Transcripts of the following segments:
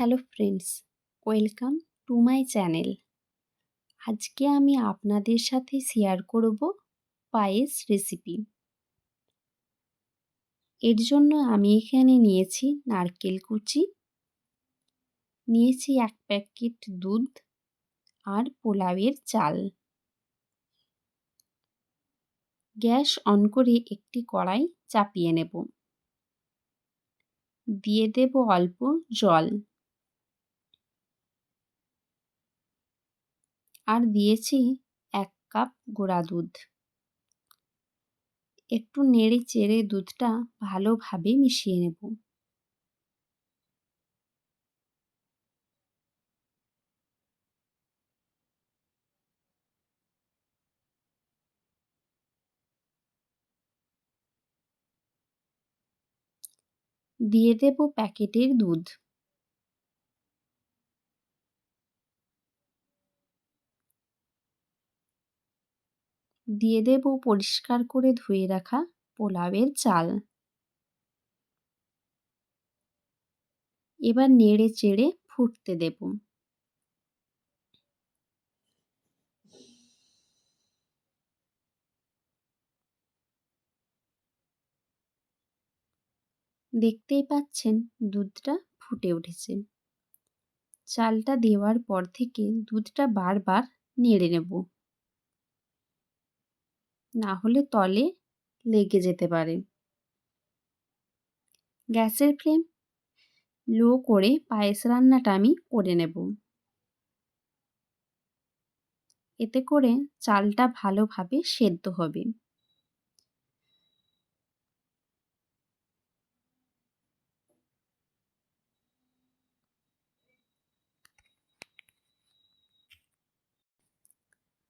Hello friends welcome to my channel আজকে আমি আপনাদের সাথে শেয়ার করব পায়েস রেসিপি এর জন্য আমি এখানে নিয়েছি নারকেল কুচি, নিয়েছি এক প্যাকেট দুধ আর পোলাওয়ের চাল। গ্যাস অন করে একটি কড়াই চাপিয়ে নেব। দিয়ে দেব অল্প জল। আর দিয়েছি এক কাপ গোড়া দুধ। একটু নেড়ে চেড়ে দুধটা ভালোভাবে মিশিয়ে নেব। দিয়ে দেব প্যাকেটের দুধ। দিয়ে দেব পরিষ্কার করে ধুয়ে রাখা পোলাওয়ের চাল। এবার নেড়ে চেড়ে ফুটতে দেব। দেখতেই পাচ্ছেন দুধটা ফুটে উঠেছে। চালটা দেওয়ার পর থেকে দুধটা বারবার নেড়ে নেব। না হলে তলে লেগে যেতে পারে। গ্যাসের ফ্লেম লো করে পায়েস রান্নাটা আমি করে নেব। এতে করে চালটা ভালোভাবে সেদ্ধ হবে।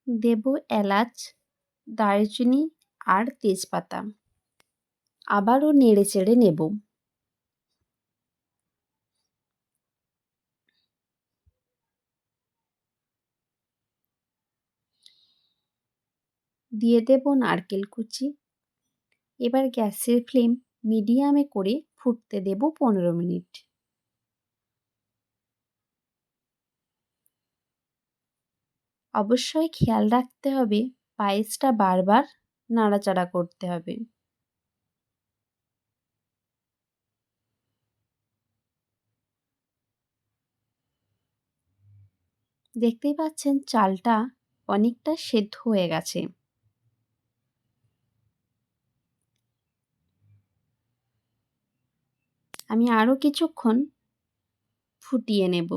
দেব এলাচ দারচিনি আর তেজপাতা। আবারও নেড়ে চেড়ে নেব। দিয়ে দেব নারকেল কুচি। এবার গ্যাসের ফ্লেম মিডিয়ামে করে ফুটতে দেব পনেরো মিনিট। অবশ্যই খেয়াল রাখতে হবে পায়েসটা বারবার নাড়াচাড়া করতে হবে। দেখতেই পাচ্ছেন চালটা অনেকটা সেদ্ধ হয়ে গেছে। আমি আরও কিছুক্ষণ ফুটিয়ে নেব।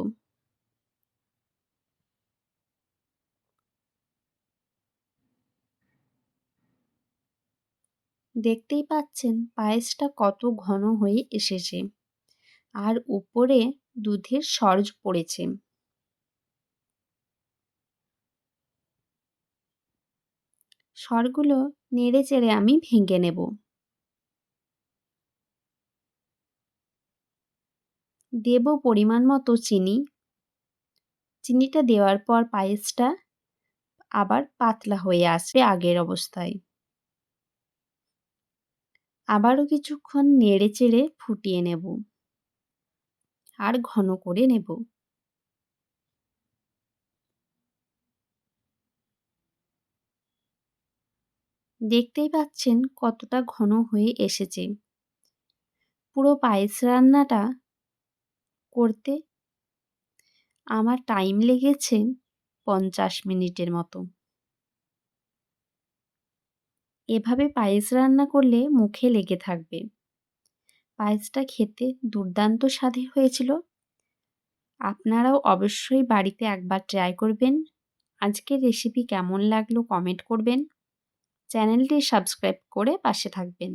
দেখতেই পাচ্ছেন পায়েসটা কত ঘন হয়ে এসেছে। আর উপরে দুধের সরজ পড়েছে। সরগুলো নেড়ে চেড়ে আমি ভেঙে নেব। দেব পরিমাণ মতো চিনি। চিনিটা দেওয়ার পর পায়েসটা আবার পাতলা হয়ে আসবে আগের অবস্থায়। আবারও কিছুক্ষণ নেড়ে চেড়ে ফুটিয়ে নেব। আর ঘন করে নেব। দেখতেই পাচ্ছেন কতটা ঘন হয়ে এসেছে। পুরো পায়েস রান্নাটা করতে আমার টাইম লেগেছে পঞ্চাশ মিনিটের মতো। এভাবে পায়েস রান্না করলে মুখে লেগে থাকবে। পায়েসটা খেতে দুর্দান্ত স্বাদে হয়েছিল। আপনারাও অবশ্যই বাড়িতে একবার ট্রাই করবেন। আজকের রেসিপি কেমন লাগল কমেন্ট করবেন। চ্যানেলটি সাবস্ক্রাইব করে পাশে থাকবেন।